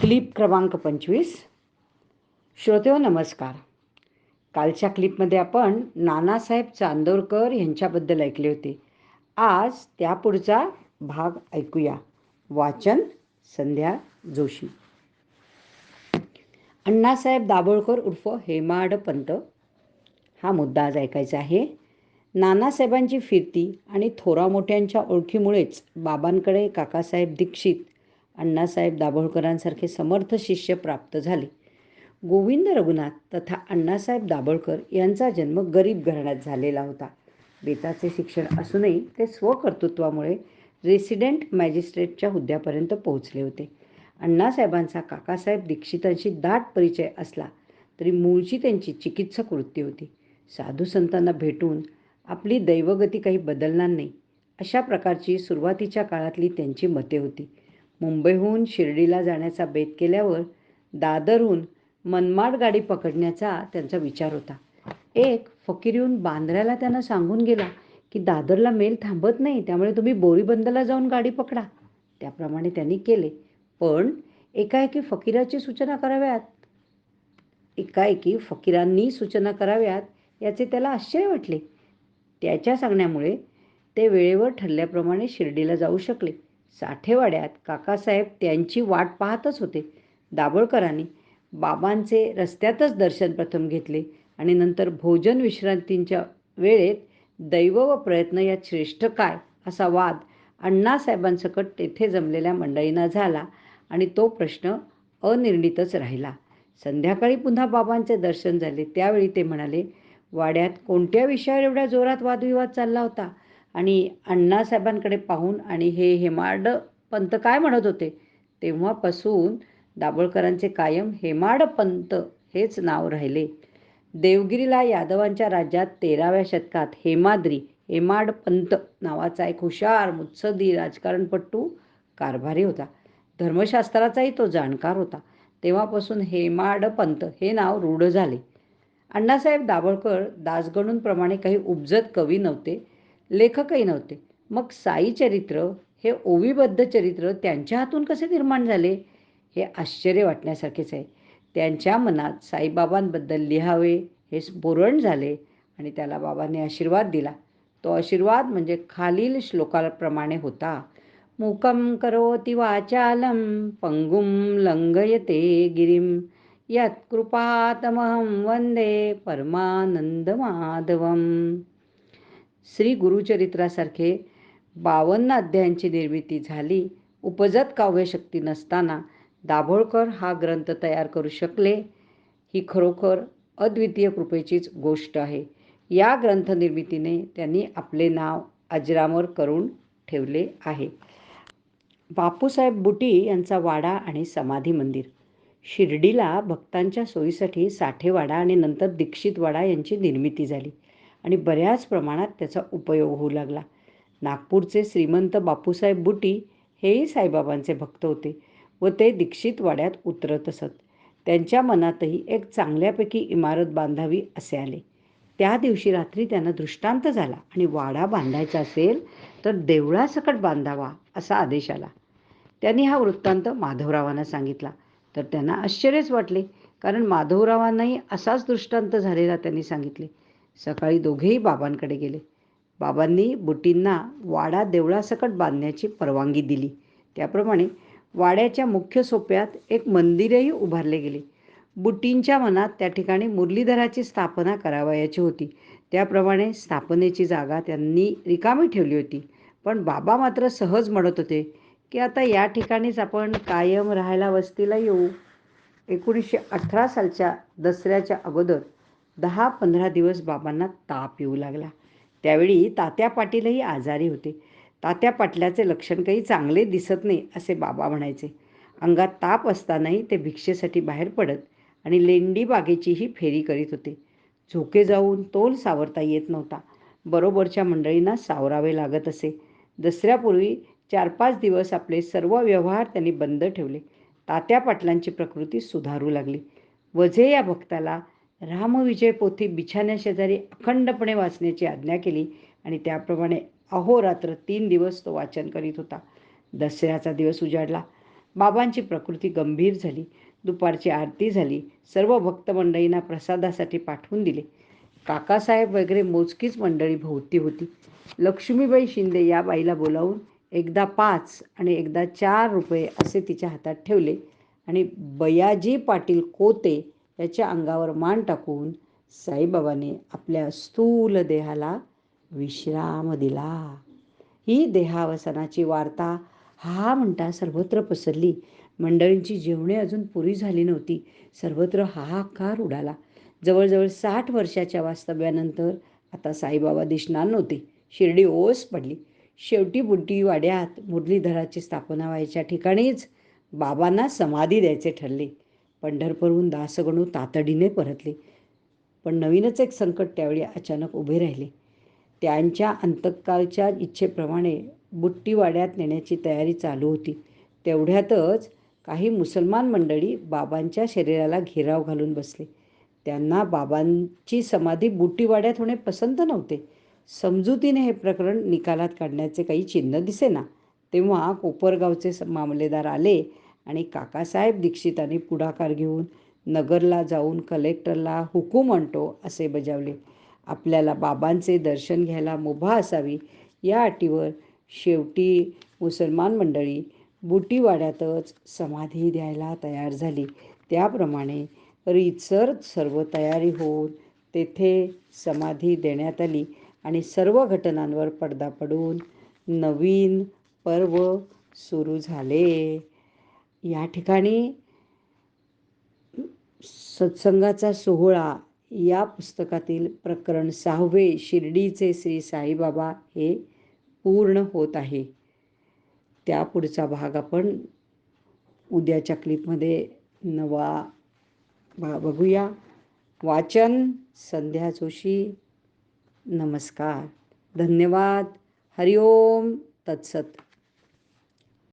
Clip क्रमांक पंचवीस. श्रोतेव नमस्कार. कालच्या क्लिपमध्ये आपण नानासाहेब चांदोरकर यांच्याबद्दल ऐकले होते. आज त्यापुढचा भाग ऐकूया. वाचन संध्या जोशी. अण्णासाहेब दाभोळकर उर्फ हेमाड पंत. हा मुद्दा आज ऐकायचा आहे. नानासाहेबांची फिरती आणि थोरा मोठ्यांच्या ओळखीमुळेच बाबांकडे काकासाहेब दीक्षित अण्णासाहेब दाभोळकरांसारखे समर्थ शिष्य प्राप्त झाले. गोविंद रघुनाथ तथा अण्णासाहेब दाभोळकर यांचा जन्म गरीब घराण्यात झालेला होता. बेताचे शिक्षण असूनही ते स्वकर्तृत्वामुळे रेसिडेंट मॅजिस्ट्रेटच्या हुद्द्यापर्यंत पोहोचले होते. अण्णासाहेबांचा काकासाहेब दीक्षितांशी दाट परिचय असला तरी मूळची त्यांची चिकित्सक वृत्ती होती. साधू संतांना भेटून आपली दैवगती काही बदलणार नाही अशा प्रकारची सुरुवातीच्या काळातली त्यांची मते होती. मुंबईहून शिर्डीला जाण्याचा बेत केल्यावर दादरहून मनमाड गाडी पकडण्याचा त्यांचा विचार होता. एक फकीर येऊन बांद्र्याला त्यांना सांगून गेला की दादरला मेल थांबत नाही त्यामुळे तुम्ही बोरीबंदला जाऊन गाडी पकडा. त्याप्रमाणे त्यांनी केले. पण एकाएकी फकीराची सूचना कराव्यात. एकाएकी फकीरांनी सूचना कराव्यात याचे त्याला आश्चर्य वाटले. त्याच्या सांगण्यामुळे ते वेळेवर ठरल्याप्रमाणे शिर्डीला जाऊ शकले. साठेवाड्यात काकासाहेब त्यांची वाट पाहतच होते. दाभोळकरांनी बाबांचे रस्त्यातच दर्शन प्रथम घेतले आणि नंतर भोजन विश्रांतींच्या वेळेत दैव व प्रयत्न यात श्रेष्ठ काय असा वाद अण्णासाहेबांसकट तेथे जमलेल्या मंडळींना झाला आणि तो प्रश्न अनिर्णितच राहिला. संध्याकाळी पुन्हा बाबांचे दर्शन झाले. त्यावेळी ते म्हणाले वाड्यात कोणत्या विषयावर एवढ्या जोरात वादविवाद चालला होता? आणि अण्णासाहेबांकडे पाहून आणि हे हेमाड पंत काय म्हणत होते? तेव्हापासून दाभोळकरांचे कायम हेमाड पंत हेच नाव राहिले. देवगिरीला यादवांच्या राज्यात तेराव्या शतकात हेमाद्री हेमाड पंत नावाचा एक हुशार मुत्सदी राजकारणपट्टू कारभारी होता. धर्मशास्त्राचाही तो जाणकार होता. तेव्हापासून हेमाड पंत हे नाव रूढ झाले. अण्णासाहेब दाभोळकर दासगणूंप्रमाणे काही उपजत कवी नव्हते. लेखकही नव्हते. मग साई चरित्र हे ओवीबद्ध चरित्र त्यांच्या हातून कसे निर्माण झाले? हे आश्चर्य वाटण्यासारखेच आहे. त्यांच्या मनात साईबाबांबद्दल लिहावे हे स्फुरण झाले आणि त्याला बाबांनी आशीर्वाद दिला. तो आशीर्वाद म्हणजे खालील श्लोकाप्रमाणे होता. मुकम करोति वाचालम पंगुम लंघयते गिरिम यत्कृपातमहं वंदे परमानंद माधवम श्री गुरुचरित्रासारखे बावन्न अध्यायांची निर्मिती झाली. उपजत काव्यशक्ती नसताना दाभोळकर हा ग्रंथ तयार करू शकले. ही खरोखर अद्वितीय कृपेचीच गोष्ट आहे. या ग्रंथनिर्मितीने त्यांनी आपले नाव अजरामर करून ठेवले आहे. बापूसाहेब बुटी यांचा वाडा आणि समाधी मंदिर. शिर्डीला भक्तांच्या सोयीसाठी साठेवाडा आणि नंतर दीक्षितवाडा यांची निर्मिती झाली. आणि बऱ्याच प्रमाणात त्याचा उपयोग होऊ लागला. नागपूरचे श्रीमंत बापूसाहेब बुटी हेही साईबाबांचे भक्त होते व ते दीक्षित वाड्यात उतरत असत. त्यांच्या मनातही एक चांगल्यापैकी इमारत बांधावी असे आले. त्या दिवशी रात्री त्यांना दृष्टांत झाला आणि वाडा बांधायचा असेल तर देवळासकट बांधावा असा आदेश आला. त्यांनी हा वृत्तांत माधवरावांना सांगितला. तर त्यांना आश्चर्यच वाटले कारण माधवरावांनाही असाच दृष्टांत झालेला त्यांनी सांगितले. सकाळी दोघेही बाबांकडे गेले. बाबांनी बुटींना वाडा देवळासकट बांधण्याची परवानगी दिली. त्याप्रमाणे वाड्याच्या मुख्य सोप्यात एक मंदिरही उभारले गेले. बुटींच्या मनात त्या ठिकाणी मुरलीधराची स्थापना करावयाची होती. त्याप्रमाणे स्थापनेची जागा त्यांनी रिकामी ठेवली होती. पण बाबा मात्र सहज म्हणत होते की आता या ठिकाणीच आपण कायम राहायला वस्तीला येऊ. एकोणीसशे अठरा सालच्या दसऱ्याच्या अगोदर दहा पंधरा दिवस बाबांना ताप येऊ लागला. त्यावेळी तात्या पाटीलही आजारी होते. तात्या पाटल्याचे लक्षण काही चांगले दिसत नाही असे बाबा म्हणायचे. अंगात ताप असतानाही ते भिक्षेसाठी बाहेर पडत आणि लेंडी बागेचीही फेरी करीत होते. झोके जाऊन तोल सावरता येत नव्हता. बरोबरच्या मंडळींना सावरावे लागत असे. दसऱ्यापूर्वी चार पाच दिवस आपले सर्व व्यवहार त्यांनी बंद ठेवले. तात्या पाटलांची प्रकृती सुधारू लागली. वझे या भक्ताला रामविजय पोथी बिछाण्याशेजारी अखंडपणे वाचण्याची आज्ञा केली आणि त्याप्रमाणे अहोरात्र तीन दिवस तो वाचन करीत होता. दसऱ्याचा दिवस उजाडला. बाबांची प्रकृती गंभीर झाली. दुपारची आरती झाली. सर्व भक्तमंडळींना प्रसादासाठी पाठवून दिले. काकासाहेब वगैरे मोजकीच मंडळी भोवती होती. लक्ष्मीबाई शिंदे या बाईला बोलावून एकदा पाच आणि एकदा चार रुपये असे तिच्या हातात ठेवले आणि बयाजी पाटील कोते याच्या अंगावर मान टाकून साईबाबाने आपल्या स्थूल देहाला विश्राम दिला. ही देहावसनाची वार्ता हा म्हणता सर्वत्र पसरली. मंडळींची जेवणे अजून पुरी झाली नव्हती. सर्वत्र हाहाकार उडाला. जवळजवळ साठ वर्षाच्या वास्तव्यानंतर आता साईबाबा दिसणार नव्हते. शिर्डी ओस पडली. शेवटी बुड्डी वाड्यात मुरलीधराची स्थापना व्हायच्या ठिकाणीच बाबांना समाधी द्यायचे ठरले. पंढरपूरहून दासगणू तातडीने परतले. पण नवीनच एक संकट त्यावेळी अचानक उभे राहिले. त्यांच्या अंतकाळच्या इच्छेप्रमाणे बुट्टीवाड्यात नेण्याची तयारी चालू होती. तेवढ्यातच काही मुसलमान मंडळी बाबांच्या शरीराला घेराव घालून बसले. त्यांना बाबांची समाधी बुट्टीवाड्यात होणे पसंत नव्हते. समजुतीने हे प्रकरण निकालात काढण्याचे काही चिन्ह दिसेना. तेव्हा कोपरगावचे मामलेदार आले आणि काकासाहेब दीक्षितांनी पुढाकार घेऊन नगरला जाऊन कलेक्टरला हुकूम आणतो असे बजावले. आपल्याला बाबांचे दर्शन घ्यायला मुभा असावी या अटीवर शेवटी मुसलमान मंडळी बुटीवाड्यातच समाधी द्यायला तयार झाली. त्याप्रमाणे रीतसर सर्व तयारी होऊन तेथे समाधी देण्यात आली आणि सर्व घटनांवर पडदा पडून नवीन पर्व सुरू झाले. या ठिकाणी सत्संगाचा सोहळा या पुस्तकातील प्रकरण सहावे शिर्डीचे श्री साईबाबा हे पूर्ण होत आहे. त्या पुढचा भाग आपण उद्याच्या क्लिपमध्ये नवा भा बघूया. वाचन संध्या जोशी. नमस्कार. धन्यवाद. हरिओम. तत्सत.